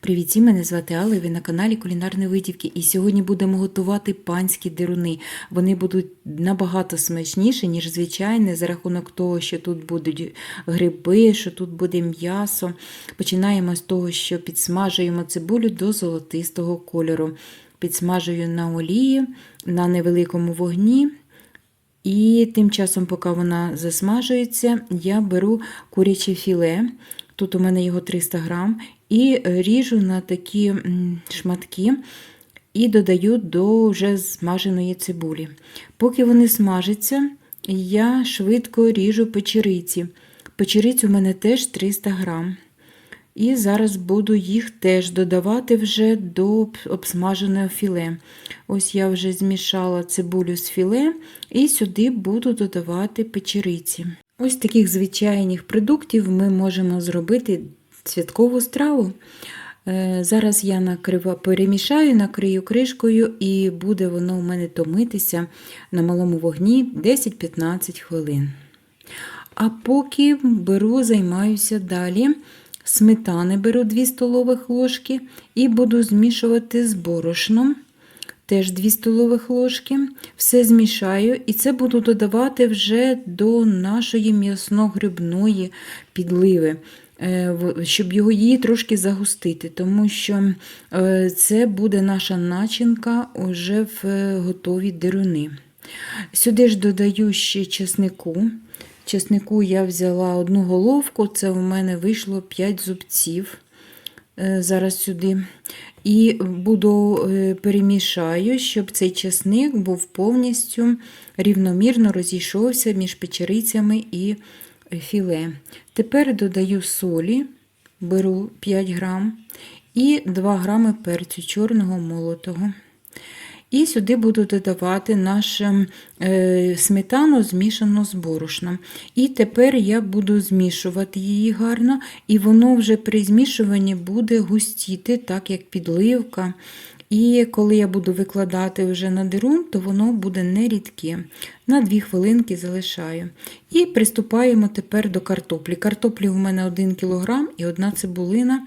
Привіт, мене звати Алла, і ви на каналі Кулінарні Видівки. І сьогодні будемо готувати панські дируни. Вони будуть набагато смачніші, ніж звичайні, за рахунок того, що тут будуть гриби, що тут буде м'ясо. Починаємо з того, що підсмажуємо цибулю до золотистого кольору. Підсмажую на олії на невеликому вогні. І тим часом, поки вона засмажується, я беру куряче філе. Тут у мене його 300 грам, і ріжу на такі шматки і додаю до вже змаженої цибулі. Поки вони смажаться, я швидко ріжу печериці. Печериць у мене теж 300 грам. І зараз буду їх теж додавати вже до обсмаженого філе. Ось я вже змішала цибулю з філе і сюди буду додавати печериці. Ось таких звичайних продуктів ми можемо зробити святкову страву. Е, Зараз я накрива, перемішаю, накрию кришкою, і буде воно у мене томитися на малому вогні 10-15 хвилин. А поки беру, займаюся далі. Сметани беру 2 столових ложки і буду змішувати з борошном. Теж 2 столових ложки. Все змішаю, і це буду додавати вже до нашої м'ясно-грибної підливи, е, щоб його її трошки загустити, тому що е, це буде наша начинка вже в готові дируни. Сюди ж додаю ще чеснику. Чеснику я взяла одну головку, це у мене вийшло 5 зубців. Зараз сюди. І буду перемішаю, щоб цей чесник був повністю рівномірно розійшовся між печерицями і філе. Тепер додаю солі, беру 5 грам і 2 грами перцю чорного молотого. І сюди буду додавати нашу е, сметану змішану з борошном. І тепер я буду змішувати її гарно, і воно вже при змішуванні буде густіти, так як підливка. І коли я буду викладати вже на дирун, то воно буде не рідке. На 2 хвилинки залишаю. І приступаємо тепер до картоплі. Картоплі у мене 1 кг і одна цибулина.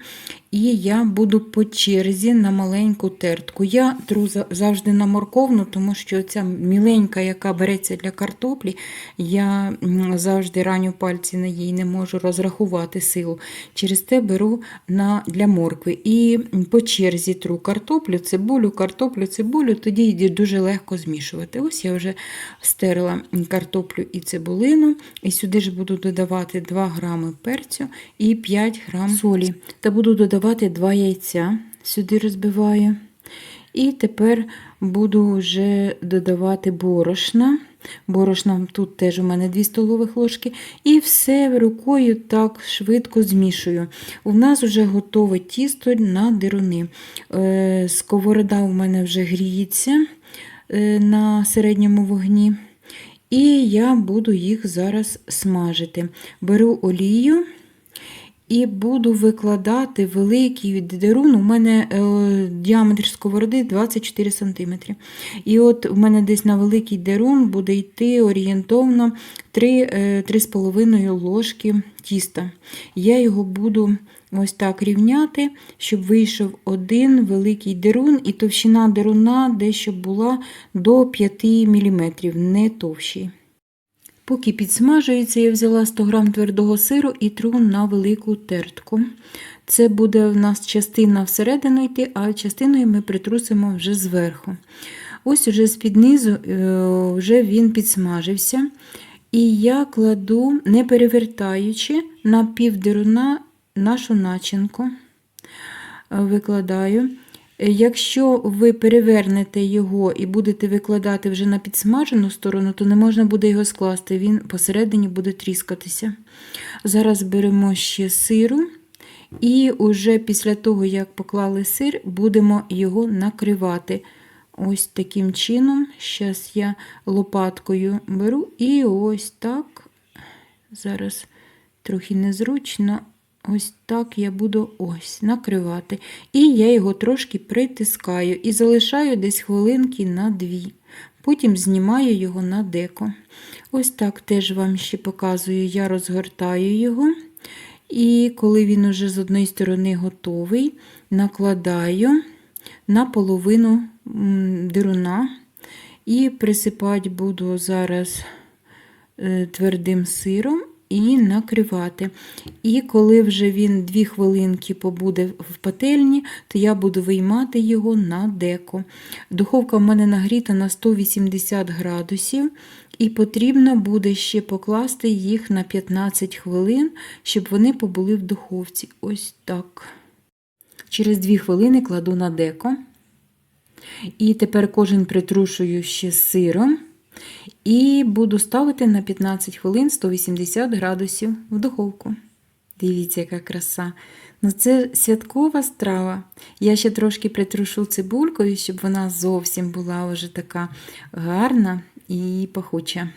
І я буду по черзі на маленьку тертку. Я тру завжди на морковну, тому що ця міленька, яка береться для картоплі, я завжди раню пальці на їй не можу розрахувати силу. Через те беру на, для моркви. І по черзі тру картоплю, цибулю, картоплю, цибулю, тоді йде дуже легко змішувати. Ось я вже стерла картоплю і цибулину. І сюди ж буду додавати 2 грами перцю і 5 грам солі. Та буду додавати 2 яйця, сюди розбиваю. І тепер буду вже додавати борошна. Борошна тут теж у мене 2 столових ложки. І все рукою так швидко змішую. У нас вже готове тісто на дируни. Сковорода у мене вже гріється на середньому вогні. І я буду їх зараз смажити. Беру олію і буду викладати великий дерун. У мене е, діаметр сковороди 24 см. І от у мене десь на великий дерун буде йти орієнтовно 3-3,5 е, ложки тіста. Я його буду ось так рівняти, щоб вийшов один великий дерун, і товщина деруна дещо була до 5 мм, не товщий. Поки підсмажується, я взяла 100 г твердого сиру і тру на велику тертку. Це буде в нас частина всередину йти, а частиною ми притрусимо вже зверху. Ось уже з-під низу вже він підсмажився. І я кладу, не перевертаючи, на півдируна нашу начинку. Викладаю. Якщо ви перевернете його і будете викладати вже на підсмажену сторону, то не можна буде його скласти, він посередині буде тріскатися. Зараз беремо ще сиру, і уже після того, як поклали сир, будемо його накривати. Ось таким чином, зараз я лопаткою беру і ось так, зараз трохи незручно. Ось так я буду ось накривати. І я його трошки притискаю і залишаю десь хвилинки на дві. Потім знімаю його на деко. Ось так теж вам ще показую, я розгортаю його. І коли він уже з одної сторони готовий, накладаю на половину дируна і присипати буду зараз е, твердим сиром і накривати. І коли вже він 2 хвилинки побуде в пательні, то я буду виймати його на деко. Духовка в мене нагріта на 180 градусів, і потрібно буде ще покласти їх на 15 хвилин, щоб вони побули в духовці. Ось так. Через 2 хвилини кладу на деко. І тепер кожен притрушую ще сиром. І буду ставити на 15 хвилин 180 градусів в духовку. Дивіться, яка краса. Ну, це святкова страва. Я ще трошки притрушу цибулькою, щоб вона зовсім була вже така гарна і пахуча.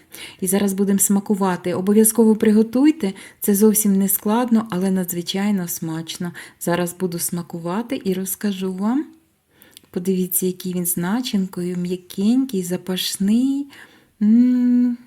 І зараз будемо смакувати. Обов'язково приготуйте, це зовсім не складно, але надзвичайно смачно. Зараз буду смакувати і розкажу вам. Подивіться, який він з начинкою, м'якенький, запашний. М,